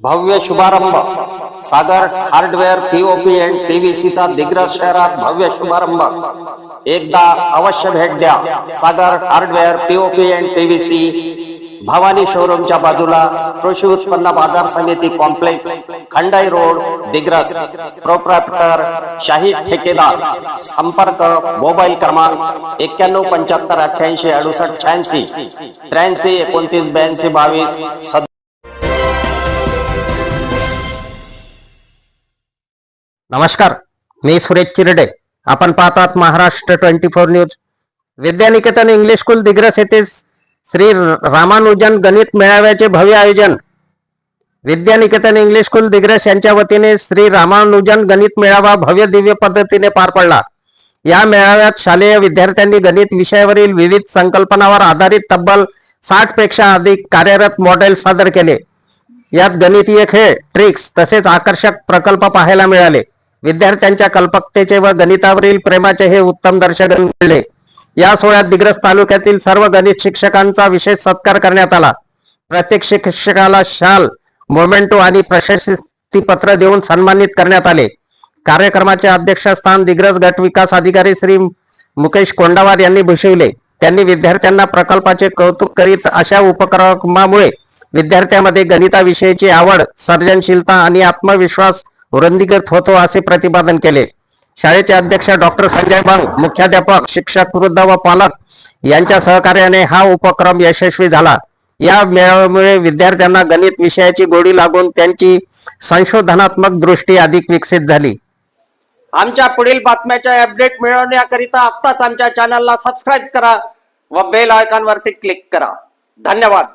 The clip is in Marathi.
भव्य शुभारंभ. सागर हार्डवेअर पीओपी अँड पीव्हीसीचा दिग्रज शहरात भव्य शुभारंभ. एकदा अवश्य भेट द्या. Sagar hardware POP and PVC Bhavani शोरूमच्या बाजूला कृषी उत्पन्न बाजार समिती complex Khandai road Digras. Proprietor Shahid Thekedar. संपर्क मोबाईल क्रमांक एक्क्याण्णव पंच्याहत्तर अठ्ठ्याऐंशी अडुसष्ट शहाऐंशी त्र्याऐंशी एकोणतीस ब्याऐंशी बावीस. सद नमस्कार मी सुरेश चिरडे. आपण पाहतात Maharashtra twenty four news. Vidyaniketan English school Digras येथे श्री रामानुजन गणित मेळाव्याचे भव्य आयोजन. विद्यानिकेतन इंग्लिश स्कूल दिग्रस यांच्या वतीने श्री रामानुजन गणित मेळावा भव्य दिव्य पद्धतीने पार पडला. या मेळाव्यात शालेय विद्यार्थ्यांनी गणित विषयावरील विविध संकल्पनावर आधारित तब्बल साठपेक्षा अधिक कार्यरत मॉडेल सादर केले. यात गणितीय खेळ ट्रिक्स तसेच आकर्षक प्रकल्प पाहायला मिळाले. विद्यार्थ्यांच्या कल्पकतेचे व गणितावरील प्रेमाचे हे उत्तम दर्शक मिळले. या सोहळ्यात दिग्रस तालुक्यातील सर्व गणित शिक्षकांचा विशेष सत्कार करण्यात आला. प्रत्येक शिक्षकाला शाल मोमेंटो आणि प्रशस्ती पत्र देऊन सन्मानित करण्यात आले. कार्यक्रमाचे अध्यक्षस्थान दिग्रस गट विकास अधिकारी श्री मुकेश कोंडावार यांनी भूषविले. त्यांनी विद्यार्थ्यांना प्रकल्पाचे कौतुक करीत अशा उपक्रमामुळे विद्यार्थ्यांमध्ये गणिताविषयीची आवड सर्जनशीलता आणि आत्मविश्वास वृद्धिगत होतो असे प्रतिपादन केले. शाळेचे अध्यक्ष डॉक्टर संजय बांग मुख्याध्यापक शिक्षक वृद्ध व पालक यांच्या सहकार्याने हा उपक्रम यशस्वी झाला. या मेळाव्यामुळे विद्यार्थ्यांना गणित विषयाची गोडी लागून त्यांची संशोधनात्मक दृष्टी अधिक विकसित झाली. आमच्या पुढील बातम्याच्या अपडेट मिळवण्याकरिता आत्ताच आमच्या चॅनलला सबस्क्राईब करा व बेल आयकॉनवरती क्लिक करा. धन्यवाद.